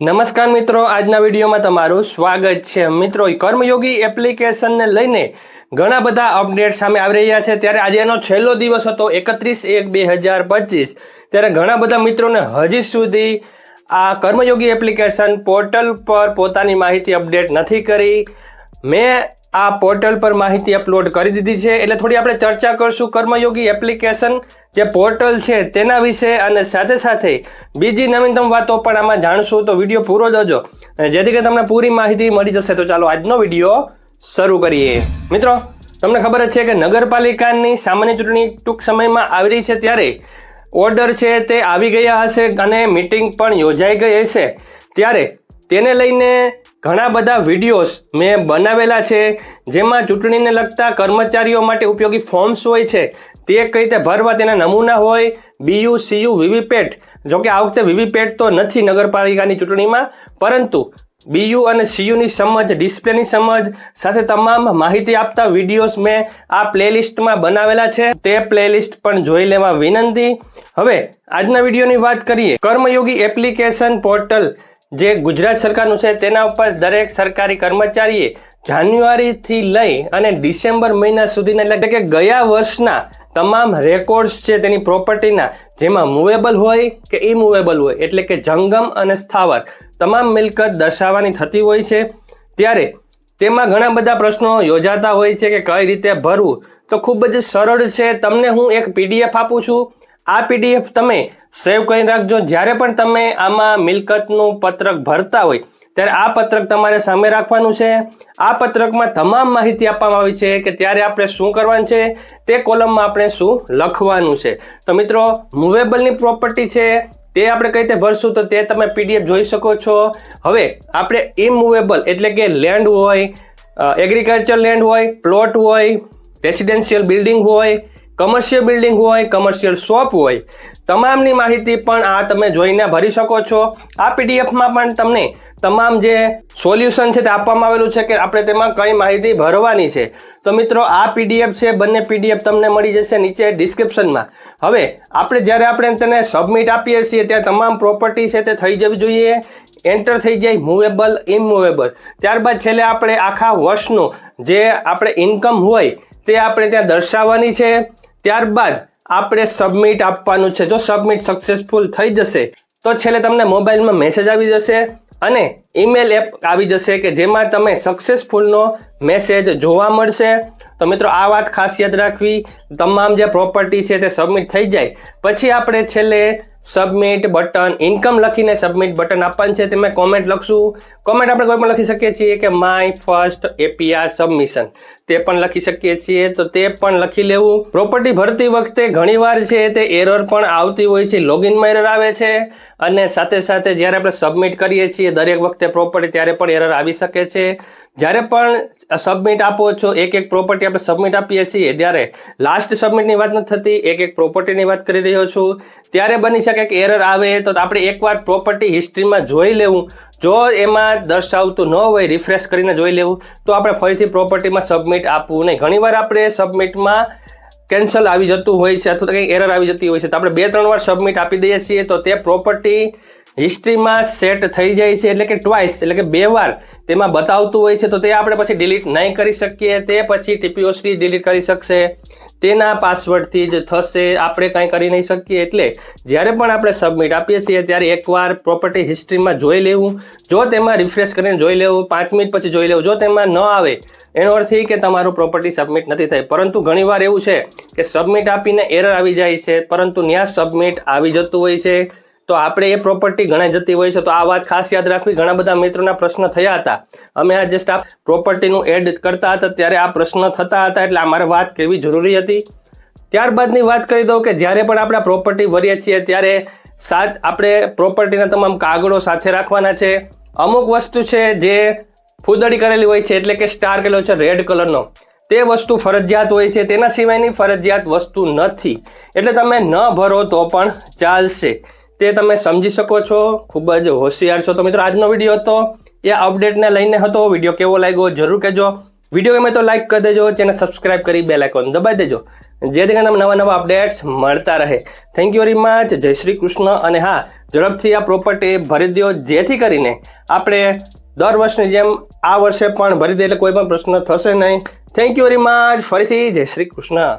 નમસ્કાર મિત્રો, આજના વિડીયોમાં તમારું સ્વાગત છે. મિત્રો કર્મયોગી એપ્લિકેશનને લઈને ઘણા બધા અપડેટ સામે આવી રહ્યા છે. ત્યારે આજે એનો છેલ્લો દિવસ હતો એકત્રીસ એક બે હજાર પચીસ. ત્યારે ઘણા બધા મિત્રોને હજી સુધી આ કર્મયોગી એપ્લિકેશન પોર્ટલ પર પોતાની માહિતી અપડેટ નથી કરી. મેં આ પોર્ટલ પર માહિતી અપલોડ કરી દીધી છે. એટલે થોડી આપણે ચર્ચા કરશું કર્મયોગી એપ્લિકેશન જે પોર્ટલ છે તેના વિશે અને સાથે સાથે બીજી નવીનતમ વાતો પણ આમાં જાણશું. તો વીડિયો પૂરો જોજો જેથી કરીને તમને પૂરી માહિતી મળી જશે. તો ચાલો આજનો વીડિયો શરૂ કરીએ. મિત્રો, તમને ખબર જ છે કે નગરપાલિકાની સામાન્ય ચૂંટણી ટૂંક સમયમાં આવી રહી છે ત્યારે ઓર્ડર છે તે આવી ગયા હશે અને મિટિંગ પણ યોજાઈ ગઈ હશે. ત્યારે તેને લઈને ઘણા બધા વિડીયોઝ મેં બનાવેલા છે, જેમાં ચૂંટણીને લગતા કર્મચારીઓ માટે ઉપયોગી ફોર્મ્સ હોય છે. તે કઈ રીતે ભરવા તેના નમૂના હોય, બીયુ, સીયુ, વીવીપેટ. જોકે આ વખતે વીવીપેટ તો નથી નગરપાલિકાની ચૂંટણીમાં, પરંતુ બીયુ અને સીયુની સમજ, ડિસ્પ્લેની સમજ, સાથે તમામ માહિતી આપતા વિડીયોઝ મેં આ પ્લેલિસ્ટમાં બનાવેલા છે. તે પ્લેલિસ્ટ પણ જોઈ લેવા વિનંતી. હવે, આજના વિડીયોની વાત કરીએ. કર્મયોગી એપ્લિકેશન પોર્ટલ જે ગુજરાત સરકારનું છે, તેના ઉપર દરેક સરકારી કર્મચારીએ જાન્યુઆરીથી લઈ અને ડિસેમ્બર મહિના સુધીના, એટલે કે ગયા વર્ષના તમામ રેકોર્ડ્સ છે, તેની પ્રોપર્ટીના, જેમાં મૂવેબલ હોય કે ઇમૂવેબલ હોય, એટલે કે જંગમ અને સ્થાવર, તમામ મિલકત દર્શાવવાની થતી હોય છે. ત્યારે તેમાં ઘણા બધા પ્રશ્નો યોજાતા હોય છે કે કઈ રીતે ભરવું? તો ખૂબ જ સરળ છે. તમને હું એક પીડીએફ આપું છું. આ પીડીએફ તમે સેવ કરી રાખજો જ્યારે પણ તમે આમાં મિલકતનું પત્રક ભરતા હોય, ત્યારે આ પત્રક તમારે સામે રાખવાનું છે. આ પત્રકમાં તમામ માહિતી આપવામાં આવી છે કે ત્યારે આપણે શું કરવાનું છે, તે કોલમમાં આપણે શું લખવાનું છે. તો મિત્રો મૂવેબલની પ્રોપર્ટી છે, તે આપણે કઈ રીતે ભરશું તો તે તમે પીડીએફ જોઈ શકો છો. હવે, આપણે ઇમૂવેબલ એટલે કે લેન્ડ હોય એગ્રીકલ્ચર લેન્ડ હોય પ્લોટ હોય રેસિડેન્શિયલ બિલ્ડિંગ હોય કમર્શિયલ બિલ્ડિંગ હોય કમર્શિયલ શોપ હોય, તમામની માહિતી પણ આ તમે જોઈને ભરી શકો છો. આ પીડીએફમાં પણ તમને તમામ જે સોલ્યુશન છે તે આપવામાં આવેલું છે કે આપણે તેમાં કઈ માહિતી ભરવાની છે. તો મિત્રો, આ પીડીએફ છે, બંને પીડીએફ તમને મળી જશે નીચે ડિસ્ક્રિપ્શનમાં હવે, આપણે જ્યારે આપણે તેને સબમિટ આપીએ છીએ ત્યાં તમામ પ્રોપર્ટી છે તે થઈ જવી જોઈએ. એન્ટર થઈ જાય મૂવેબલ ઇમૂવેબલ ત્યારબાદ છેલ્લે આપણે આખા વર્ષનું જે આપણે ઇન્કમ હોય, તે આપણે ત્યાં દર્શાવવાની છે. ત્યારબાદ આપણે સબમિટ આપવાનું છે. જો સબમિટ સક્સેસફુલ થઈ જશે, તો છેલ્લે તમને મોબાઈલમાં મેસેજ આવી જશે અને ઈમેલ એપ આવી જશે કે જેમાં તમે સક્સેસફુલનો મેસેજ જોવા મળશે. તો મિત્રો, આ વાત ખાસ યાદ રાખવી. તમામ જે પ્રોપર્ટી છે તે સબમિટ થઈ જાય. પછી આપણે છેલ્લે સબમિટ બટન ઇન્કમ લખીને સબમિટ બટન આપવાનું છે. તેમાં કોમેન્ટ લખશું. કોમેન્ટ આપણે કોઈ પણ લખી શકીએ છીએ કે માય ફર્સ્ટ એપીઆર સબમિશન તે પણ લખી શકીએ છીએ. તો તે પણ લખી લેવું. પ્રોપર્ટી ભરતી વખતે ઘણીવાર છે તે એરર પણ આવતી હોય છે. લોગિનમાં એરર આવે છે. અને સાથે સાથે જ્યારે આપણે સબમિટ કરીએ છીએ, દરેક વખતે પ્રોપર્ટી ત્યારે પણ એરર આવી શકે છે. જ્યારે પણ સબમિટ આપો છો એક એક પ્રોપર્ટી આપણે સબમિટ આપીએ છીએ ત્યારે લાસ્ટ સબમિટની વાત નથી થતી, એક એક પ્રોપર્ટીની વાત કરી રહ્યો છું, ત્યારે બની શકે કે એરર આવે તો આપણે એકવાર પ્રોપર્ટી હિસ્ટ્રીમાં જોઈ લેવું. જો એમાં દર્શાવતું ન હોય રિફ્રેશ કરીને જોઈ લેવું, તો આપણે ફરીથી પ્રોપર્ટીમાં સબમિટ આપવું નહીં. ઘણીવાર આપણે સબમિટમાં કેન્સલ આવી જતું હોય છે અથવા કંઈ એરર આવી જતી હોય છે. તો આપણે બે, ત્રણ વાર સબમિટ આપી દઈએ છીએ, તો તે પ્રોપર્ટી હિસ્ટ્રીમાં સેટ થઈ જાય છે એટલે કે ટ્વાઇસ એટલે કે બે વાર તેમાં બતાવતું હોય છે, તો તે આપણે પછી ડિલીટ નહીં કરી શકીએ. તે પછી ટીપીઓસથી ડિલીટ કરી શકશે. તેના પાસવર્ડથી જ થશે. આપણે કંઈ કરી નહીં શકીએ. એટલે જ્યારે પણ આપણે સબમિટ આપીએ છીએ, ત્યારે એકવાર પ્રોપર્ટી હિસ્ટ્રીમાં જોઈ લેવું. જો તેમાં રિફ્રેશ કરીને જોઈ લેવું. પાંચ મિનિટ પછી જોઈ લેવું. જો તેમાં ન આવે, એનો અર્થ એ કે તમારું પ્રોપર્ટી સબમિટ નથી થઈ. પરંતુ ઘણીવાર એવું છે કે સબમિટ આપીને એરર આવી જાય છે, પરંતુ ત્યાં સબમિટ આવી જતું હોય છે. તો આપણે એ પ્રોપર્ટી ગણાઈ જતી હોય છે. તો આ વાત ખાસ યાદ રાખવી. ઘણા બધા મિત્રોના પ્રશ્ન થયા હતા. અમે આ જે સ્ટાફ પ્રોપર્ટીનું એડ કરતા હતા, ત્યારે આ પ્રશ્ન થતા હતા એટલે અમારે વાત કહેવી જરૂરી હતી. ત્યારબાદની વાત કરી દઉં કે જ્યારે પણ આપણે પ્રોપર્ટી ભરીએ છીએ, ત્યારે સાત આપણે પ્રોપર્ટીના તમામ કાગળો સાથે રાખવાના છે. અમુક વસ્તુ છે જે ફૂદડી કરેલી હોય છે, એટલે કે સ્ટાર કરેલો છે રેડ કલરનો તે વસ્તુ ફરજિયાત હોય છે. તેના સિવાયની ફરજિયાત વસ્તુ નથી. એટલે તમે ન ભરો તો પણ ચાલશે. તે તમે સમજી શકો છો. ખૂબ જ હોશિયાર છો તો મિત્રો, આજનો વીડિયો હતો. એ અપડેટને લઈને હતો. વીડિયો કેવો લાગ્યો જરૂર કહેજો. વીડિયો ગમે તો લાઈક કરી દેજો, ચેનલ સબસ્ક્રાઇબ કરી બે આઇકોન દબાવી દેજો. જેથી કરીને તમને નવા નવા અપડેટ્સ મળતા રહે. થેન્ક યુ વેરી મચ જય શ્રી કૃષ્ણ. અને હા, ઝડપથી આ પ્રોપર્ટી ભરી દો જેથી કરીને આપણે દર વર્ષની જેમ આ વર્ષે પણ ભરી દે એટલે કોઈ પણ પ્રશ્ન થશે નહીં. થેન્ક યુ વેરી મચ ફરીથી જય શ્રી કૃષ્ણ.